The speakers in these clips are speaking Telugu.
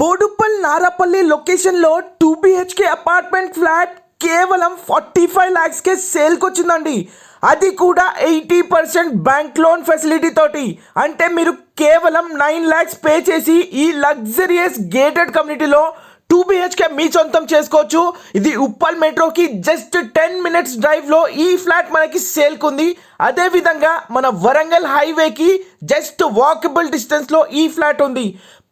బోడుప్పల్ నారాపల్లి లొకేషన్లో టూ బిహెచ్కే అపార్ట్మెంట్ ఫ్లాట్ కేవలం ఫార్టీ ఫైవ్ ల్యాక్స్కే సేల్కి వచ్చిందండి అది కూడా eighty percent bank loan facility తోటి. అంటే మీరు కేవలం నైన్ ల్యాక్స్ పే చేసి ఈ లగ్జరియస్ గేటెడ్ కమ్యూనిటీలో టూ బిహెచ్కే మీ సొంతం చేసుకోవచ్చు. ఇది ఉప్పల్ మెట్రోకి జస్ట్ టెన్ మినిట్స్ డ్రైవ్లో ఈ ఫ్లాట్ మనకి సేల్కి ఉంది అదేవిధంగా మన వరంగల్ హైవేకి జస్ట్ వాకబుల్ డిస్టెన్స్లో ఈ ఫ్లాట్ ఉంది.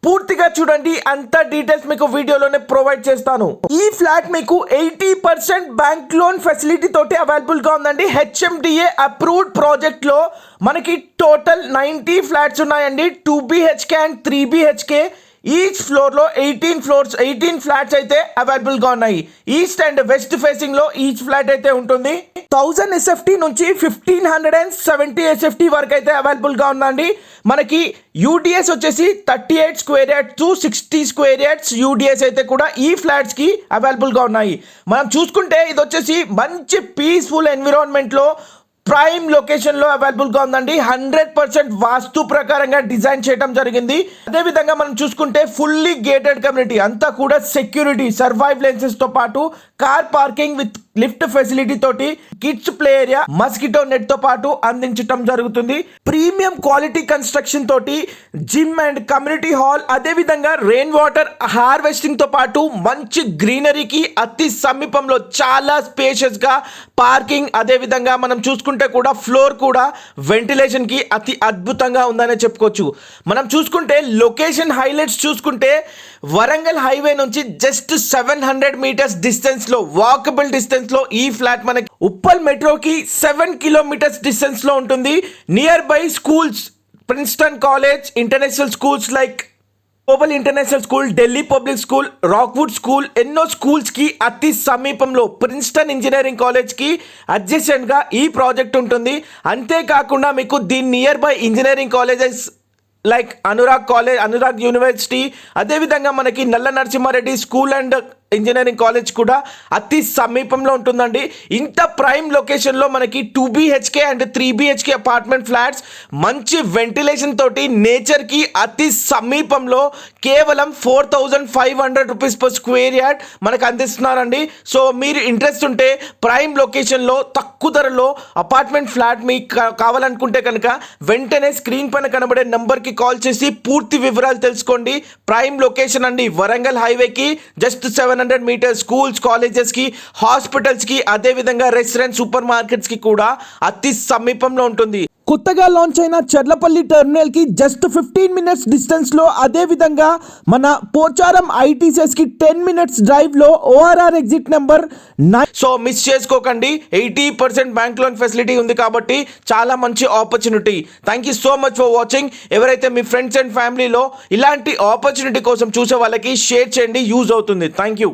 పూర్తిగా చూడండి అంత డీటెయిల్స్ మీకు వీడియోలోనే ప్రొవైడ్ చేస్తాను. ఈ ఫ్లాట్ మీకు eighty percent bank loan facility తోటి అవైలబుల్గా ఉందండి. హెచ్ఎండిఏ అప్రూవ్డ్ ప్రాజెక్ట్లో మనకి టోటల్ నైన్టీ ఫ్లాట్స్ ఉన్నాయండి. Two BHK and three BHK each ఫ్లోర్లో ఎయిటీన్ ఫ్లోర్స్ ఎయిటీన్ ఫ్లాట్స్ అయితే అవైలబుల్గా ఉన్నాయి. ఈస్ట్ అండ్ వెస్ట్ ఫేసింగ్లో ఈచ్ ఫ్లాట్ అయితే ఉంటుంది. థౌజండ్ ఎస్ఎఫ్టీ నుంచి fifteen hundred and seventy SFT వరకు అయితే అవైలబుల్గా ఉందండి. మనకి యూడిఎస్ వచ్చేసి thirty eight square yards to sixty square yards UDS అయితే కూడా ఈ ఫ్లాట్స్కి అవైలబుల్గా ఉన్నాయి. మనం చూసుకుంటే ఇది వచ్చేసి మంచి పీస్ఫుల్ ఎన్విరాన్మెంట్లో ప్రైమ్ లొకేషన్లో అవైలబుల్గా ఉందండి. హండ్రెడ్ పర్సెంట్ వాస్తు ప్రకారంగా డిజైన్ చేయడం జరిగింది. అదే విధంగా మనం చూసుకుంటే ఫుల్లీ గేటెడ్ కమ్యూనిటీ అంతా కూడా సెక్యూరిటీ సర్వైవ్ లెన్సెస్తో పాటు car parking with lift facility తోటి కిడ్స్ ప్లే ఏరియా మస్కిటో నెట్తో పాటు అందించడం జరుగుతుంది. ప్రీమియం క్వాలిటీ కన్స్ట్రక్షన్ తోటి జిమ్ అండ్ కమ్యూనిటీ హాల్ అదే విధంగా రెయిన్ వాటర్ హార్వెస్టింగ్తో పాటు మంచి గ్రీనరీకి అతి సమీపంలో చాలా స్పేషియస్గా పార్కింగ్ అదే విధంగా మనం చూసుకుంటే కూడా ఫ్లోర్ కూడా వెంటిలేషన్కి అతి అద్భుతంగా ఉందనే చెప్పుకోవచ్చు. మనం చూసుకుంటే లొకేషన్ హైలైట్స్ చూసుకుంటే వరంగల్ హైవే నుంచి జస్ట్ సెవెన్ హండ్రెడ్ మీటర్స్ డిస్టెన్స్లో వాకబుల్ డిస్టెన్స్లో ఈ ఫ్లాట్ మనకి ఉప్పల్ మెట్రోకి సెవెన్ కిలోమీటర్స్ డిస్టెన్స్లో ఉంటుంది. Near by schools Princeton college international schools like global international school Delhi public school Rockwood school ఎన్నో స్కూల్స్కి అతి సమీపంలో ప్రిన్స్టన్ ఇంజనీరింగ్ కాలేజ్కి కి ఈ ప్రాజెక్ట్ ఉంటుంది. అంతేకాకుండా మీకు దీని near by engineering colleges like Anurag college Anurag university అదేవిధంగా మనకి Nalla Narasimha Reddy school and engineering college కూడా అతి సమీపంలో ఉంటుందండి. ఇంత ప్రైమ్ లొకేషన్లో మనకి two BHK and three BHK apartment flats మంచి వెంటిలేషన్ తోటి నేచర్కి అతి సమీపంలో కేవలం four thousand five hundred rupees per square yard మనకు అందిస్తున్నారండి. సో మీరు ఇంట్రెస్ట్ ఉంటే ప్రైమ్ లొకేషన్లో తక్కువ ధరలో అపార్ట్మెంట్ ఫ్లాట్ మీకు కావాలనుకుంటే కనుక వెంటనే స్క్రీన్ పైన కనబడే నెంబర్కి కాల్ చేసి పూర్తి వివరాలు తెలుసుకోండి. ప్రైమ్ లొకేషన్ అండి వరంగల్ హైవేకి just seven hundred metres schools కాలేజెస్కి హాస్పిటల్స్కి అదేవిధంగా రెస్టారెంట్ సూపర్ మార్కెట్స్కి కూడా అతి సమీపంలో ఉంటుంది. కొత్తగా లాంచ్ అయిన చర్లపల్లి టెర్మినల్కి జస్ట్ ఫిఫ్టీన్ మినిట్స్ డిస్టెన్స్లో అదే విధంగా మన పోచారం ఐటీసెస్కి టెన్ మినిట్స్ డ్రైవ్లో ORR exit number so miss చేసుకోకండి. Eighty percent bank loan facility ఉంది కాబట్టి చాలా మంచి opportunity thank you so much for watching ఎవరైతే మీ ఫ్రెండ్స్ అండ్ ఫ్యామిలీలో ఇలాంటి ఆపర్చునిటీ కోసం చూసే వాళ్ళకి షేర్ చేయండి యూజ్ అవుతుంది. Thank you